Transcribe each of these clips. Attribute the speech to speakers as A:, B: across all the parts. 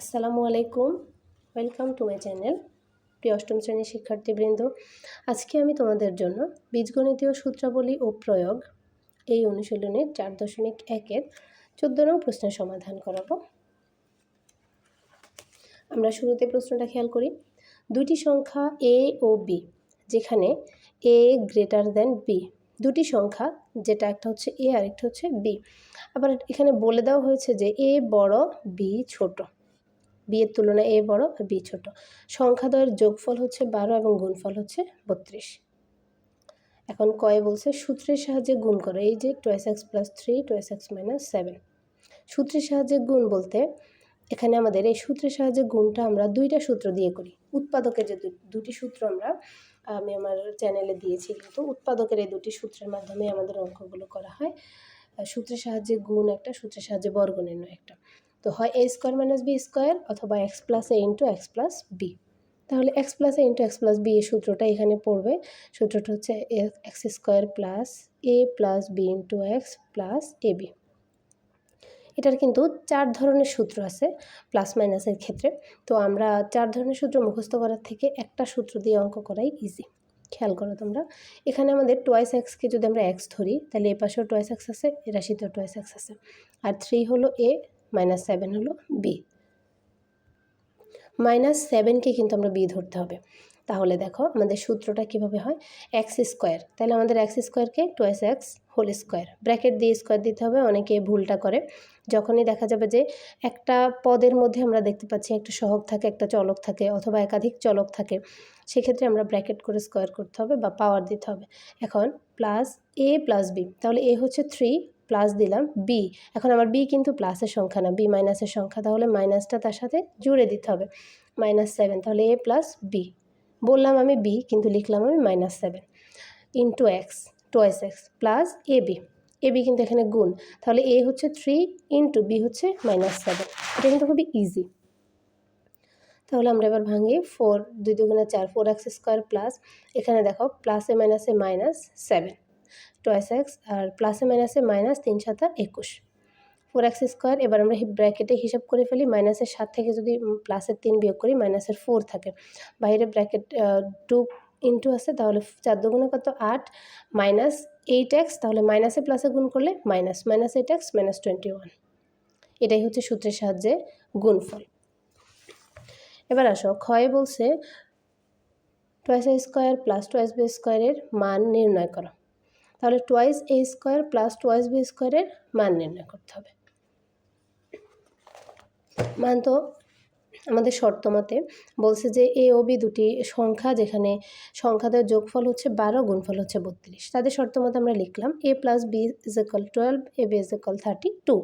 A: আসসালামু আলাইকুম। Welcome to my channel প্রিয় অষ্টম শ্রেণির শিক্ষার্থীবৃন্দ। আজকে আমি তোমাদের জন্য বীজগণিতীয় সূত্রাবলী ও প্রয়োগ এই অনুশীলনের চার দশমিক একের চোদ্দ নং প্রশ্নের সমাধান করাবো। আমরা শুরুতে প্রশ্নটা খেয়াল করি। দুটি সংখ্যা এ ও বি যেখানে এ গ্রেটার দেন বি দুটি সংখ্যা, যেটা একটা হচ্ছে এ আর একটা হচ্ছে বি আবার এখানে বলে দেওয়া হয়েছে যে এ বড় বি ছোট। বি এর তুলনায় এ বড় আর বি ছোট। সংখ্যাদ্বয়ের যোগফল হচ্ছে বারো এবং গুণফল হচ্ছে বত্রিশ। এখন কয়ে বলছে, সূত্রের সাহায্যে গুণ করো। এই যে twice x plus three twice x minus seven সূত্রের সাহায্যে গুণ বলতে, এখানে আমাদের এই সূত্রের সাহায্যে গুণটা আমরা দুইটা সূত্র দিয়ে করি। উৎপাদকের যে দুটি সূত্র আমরা, আমি আমার চ্যানেলে দিয়েছি কিন্তু উৎপাদকের এই দুটি সূত্রের মাধ্যমে আমাদের অঙ্কগুলো করা হয়। সূত্রের সাহায্যে গুণ একটা, সূত্রের সাহায্যে বর্গ নির্ণয় একটা। তো হয় a square minus b square অথবা x plus a into x plus b তাহলে x plus a into x plus b এই সূত্রটা এখানে পড়বে। সূত্রটা হচ্ছে x square plus a plus b into x plus a b এটার কিন্তু চার ধরনের সূত্র আছে প্লাস মাইনাসের ক্ষেত্রে। তো আমরা চার ধরনের সূত্র মুখস্থ করার থেকে একটা সূত্র দিয়ে অঙ্ক করাই ইজি খেয়াল করো তোমরা। এখানে আমাদের টোয়াইস এক্সকে যদি আমরা এক্স ধরি, তাহলে এ পাশেও টোয়াইস এক্স আছে, এ রাশিতেও টোয়াইস এক্স আছে। আর থ্রি হলো এ মাইনাস সেভেন হলো বি মাইনাস সেভেনকে কিন্তু আমরা বি ধরতে হবে। তাহলে দেখো আমাদের সূত্রটা কীভাবে হয়? এক্স স্কোয়ার তাহলে আমাদের এক্স স্কোয়ারকে twice x whole square bracket দিয়ে স্কোয়ার দিতে হবে, অনেকে ভুলটা করে। যখনই দেখা যাবে যে একটা পদের মধ্যে আমরা দেখতে পাচ্ছি একটা সহগ থাকে, একটা চলক থাকে অথবা একাধিক চলক থাকে, সেক্ষেত্রে আমরা ব্র্যাকেট করে স্কোয়ার করতে হবে বা পাওয়ার দিতে হবে। এখন প্লাস এ প্লাস বি তাহলে এ হচ্ছে থ্রি প্লাস দিলাম বি এখন আমার বি কিন্তু প্লাসের সংখ্যা না বি মাইনাসের সংখ্যা, তাহলে মাইনাসটা তার সাথে জুড়ে দিতে হবে। মাইনাস সেভেন তাহলে এ প্লাস বি বললাম আমি বি কিন্তু লিখলাম আমি minus seven into x twice x plus a b a b কিন্তু এখানে গুণ, তাহলে এ হচ্ছে থ্রি ইন্টু বি হচ্ছে মাইনাস সেভেন এটা কিন্তু খুবই ইজি তাহলে আমরা এবার ভাঙি ফোর দুই দুগুণে চার ফোর এক্স স্কোয়ার প্লাস এখানে দেখো প্লাসে মাইনাসে মাইনাস সেভেন টোয়েস এক্স আর প্লাসে মাইনাসে মাইনাস তিন সাতা একুশ। ফোর এক্স স্কোয়ার, এবার আমরা ব্র্যাকেটে হিসাব করে ফেলি, মাইনাসের সাত থেকে যদি প্লাসের তিন বিয়োগ করি, মাইনাসের ফোর থাকে। বাইরে ব্র্যাকেট টু ইন্টু আছে, তাহলে চার দুগুণে কত? আট। মাইনাস এইট এক্স, তাহলে মাইনাসে প্লাসে গুণ করলে minus. Minus eight x, minus twenty one. এটাই হচ্ছে সূত্রের সাহায্যে গুণফল। এবার আসো ক্ষয় বলছে twice a square plus twice b স্কোয়ারের মান নির্ণয় করো। তাহলে twice a square plus twice b স্কোয়ারের মান নির্ণয় করতে হবে। মান তো আমাদের শর্ত মতে বলছে যে এ ও বি দুটি সংখ্যা যেখানে সংখ্যাদের যোগফল হচ্ছে বারো, গুণফল হচ্ছে বত্রিশ। তাদের শর্ত মতে আমরা লিখলাম a plus b is equal twelve a b is equal thirty two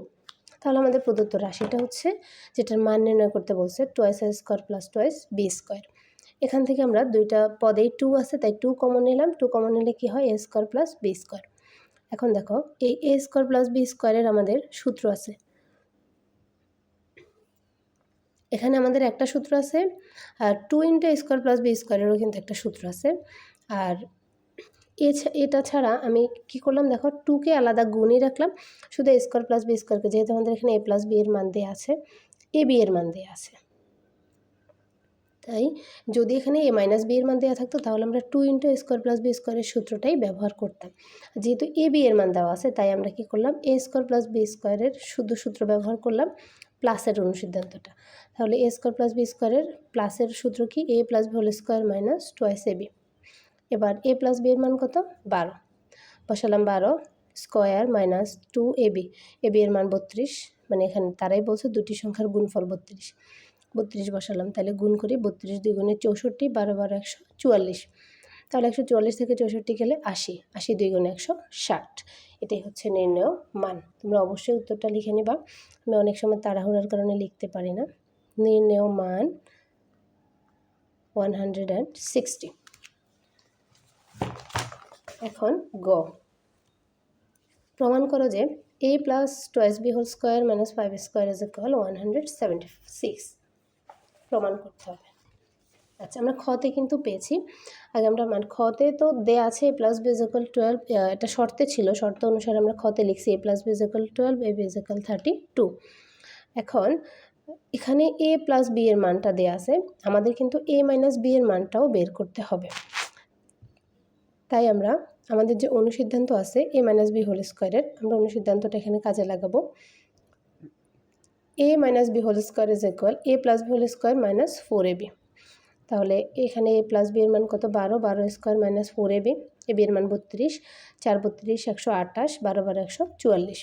A: তাহলে আমাদের প্রদত্ত রাশিটা হচ্ছে যেটার মান নির্ণয় করতে বলছে twice a square plus twice b square এখান থেকে আমরা দুইটা পদেই টু আছে, তাই টু কমন নিলাম। টু কমন নিলে কী হয়? A square plus b square এখন দেখো, এই এ স্কোয়ার প্লাস বি স্কোয়ারের আমাদের সূত্র আছে। এখানে আমাদের একটা সূত্র আছে, আর two into square plus b স্কোয়ারেরও কিন্তু একটা সূত্র আছে। আর এটা ছাড়া আমি কি করলাম? দেখো টুকে আলাদা গুণই রাখলাম। শুধু স্কোয়ার প্লাস বি স্কোয়ারকে যেহেতু আমাদের এখানে এ প্লাস বি এর মান দেওয়া আছে এ বি এর মান দেওয়া আছে। তাই যদি এখানে এ মাইনাস বি এর মান দেওয়া থাকতো, তাহলে আমরা two into square plus b স্কোয়ারের সূত্রটাই ব্যবহার করতাম। যেহেতু এ বি এর মান দেওয়া আছে, তাই আমরা কি করলাম? এ স্কোয়ার প্লাস বি স্কোয়ারের শুধু সূত্র ব্যবহার করলাম প্লাসের অনুসিদ্ধান্তটা। তাহলে এ স্কোয়ার প্লাস বি স্কোয়ারের প্লাসের সূত্র কি? A plus b whole square minus twice a b এবার এ প্লাস বি এর মান কত? বারো। বসালাম বারো square minus two a b a b এর মান বত্রিশ মানে এখানে তারাই বলছে দুটি সংখ্যার গুণফল বত্রিশ। বত্রিশ বসালাম, তাহলে গুণ করি বত্রিশ দুই গুণে চৌষট্টি, বারো বারো একশো চুয়াল্লিশ। তাহলে একশো চুয়াল্লিশ থেকে চৌষট্টি গেলে আশি আশি দুই গুণে একশো ষাট। এটাই হচ্ছে নির্ণয় মান। তোমরা অবশ্যই উত্তরটা লিখে নিবা। আমি অনেক সময় তাড়াহুড়ার কারণে লিখতে পারি না। নির্ণয় মান ওয়ান হান্ড্রেড অ্যান্ড সিক্সটি। এখন গ। প্রমাণ করো যে a plus twelve b whole a square 2b whole square minus 5 one hundred seventy six প্রমাণ করতে হবে। আচ্ছা আমরা খতে কিন্তু পেয়েছি। আগে আমরা মান, খতে তো দেয়া আছে a plus b is equal twelve এটা শর্তে ছিল, শর্ত অনুসারে আমরা খতে লিখছি a plus b is equal twelve a b is equal thirty two এখন, এখানে এ প্লাস বি এর মানটা দেওয়া আছে, আমাদের কিন্তু এ মাইনাস বি এর মানটাও বের করতে হবে। তাই আমরা, আমাদের যে অনুসিদ্ধান্ত আছে এ মাইনাস বি হোল স্কোয়ারের আমরা অনুসিদ্ধান্তটা এখানে কাজে লাগাবো। A minus b whole square is equal a plus b whole square minus four a b তাহলে এখানে এ প্লাস বি এর মান কত? বারো বারো square minus four a b a b এর মান বত্রিশ, চার বত্রিশ, একশো আটাশ বারো বারো একশো চুয়াল্লিশ।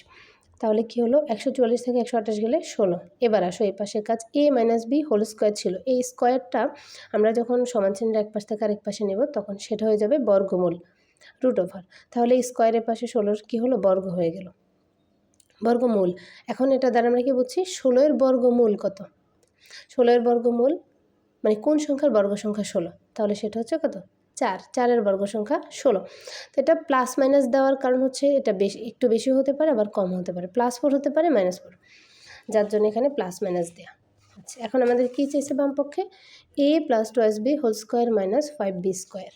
A: তাহলে কী হলো? একশো চুয়াল্লিশ থেকে একশো আঠাশ গেলে ষোলো। এবার আসো এই পাশের কাজ। A minus b whole square ছিল। এই স্কোয়ারটা আমরা যখন সমান চিহ্নের এক পাশ থেকে আরেক পাশে নেব, তখন সেটা হয়ে যাবে বর্গমূল রুট ওভার তাহলে স্কোয়ারের পাশে ষোলোর কী হলো? বর্গ হয়ে গেল। বর্গমূল। এখন এটা দ্বারা আমরা কি বুঝছি? ষোলোয়ের বর্গমূল কত? ষোলোয়ের বর্গমূল মানে কোন সংখ্যার বর্গ সংখ্যা ষোলো? তাহলে সেটা হচ্ছে কত? চার। চারের বর্গ সংখ্যা ষোলো। তো এটা প্লাস মাইনাস দেওয়ার কারণ হচ্ছে এটা বেশি, একটু বেশি হতে পারে, আবার কম হতে পারে। প্লাস ফোর হতে পারে মাইনাস ফোর যার জন্য এখানে প্লাস মাইনাস দেওয়া আচ্ছা এখন আমাদের কী চেয়েছে বাম পক্ষে a plus twice b whole square minus five b square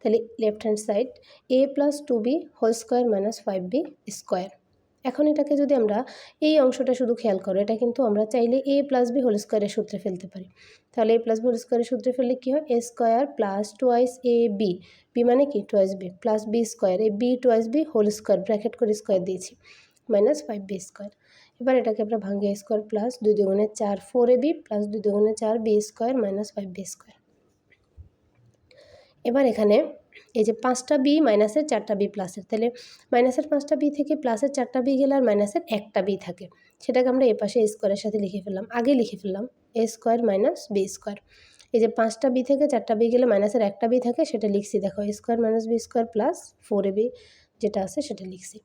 A: তাহলে left hand side a plus two b whole square minus five b square এখন এটাকে যদি আমরা এই অংশটা শুধু খেয়াল করো, এটা কিন্তু আমরা চাইলে এ প্লাস বি হোল স্কোয়ারের সূত্রে ফেলতে পারি। তাহলে এ প্লাস বি হোল স্কোয়ারের সূত্রে ফেললে কী হয়? A square plus twice a b b মানে কি? Twice b plus b square a b twice b whole square bracket করে স্কোয়ার দিয়েছি মাইনাস ফাইভ বি স্কোয়ার এবার এটাকে আমরা ভাঙিয়ে স্কোয়ার প্লাস দুই দুগুণে চার ফোর এ বি প্লাস দুই দুগুণে চার b square minus five b square এবার এখানে এই যে পাঁচটা বি মাইনাসের চারটা বি প্লাসের, তাহলে মাইনাসের পাঁচটা বি থেকে প্লাসের চারটা বি গেলে আর মাইনাসের একটা বি থাকে। সেটাকে আমরা এ পাশে স্কোয়ারের সাথে লিখে ফেললাম, আগে লিখে ফেললাম, a square minus b square. এই যে পাঁচটা বি থেকে চারটা বি গেলে মাইনাসের একটা বি থাকে, সেটা লিখছি, দেখো a square minus b square plus four a b যেটা আছে সেটা লিখছি।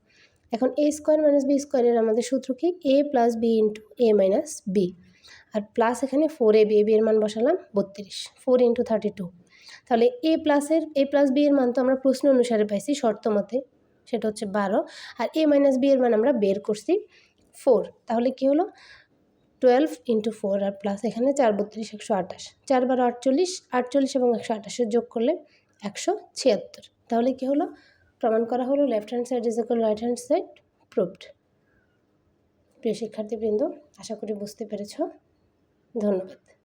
A: এখন এ স্কোয়ার মাইনাস বি স্কোয়ারের আমাদের সূত্র কি? A plus b into a minus b. R plus এখানে four a b a b এর মান বসালাম বত্রিশ, ফোর ইন্টু থার্টি টু। তাহলে এ প্লাসের এ প্লাস বি এর মান তো আমরা প্রশ্ন অনুসারে পাইছি শর্ত মতে, সেটা হচ্ছে বারো। আর এ মাইনাস বি এর মান আমরা বের করছি ফোর তাহলে কী হলো? টুয়েলভ ইন্টু ফোর আর প্লাস এখানে চার বত্রিশ, একশো আঠাশ। চার বারো আটচল্লিশ আটচল্লিশ এবং একশো আঠাশের যোগ করলে একশো ছিয়াত্তর। তাহলে কী হলো? প্রমাণ করা হলো left hand side is equal right hand side proved প্রিয় শিক্ষার্থীবৃন্দ, আশা করি বুঝতে পেরেছ। ধন্যবাদ।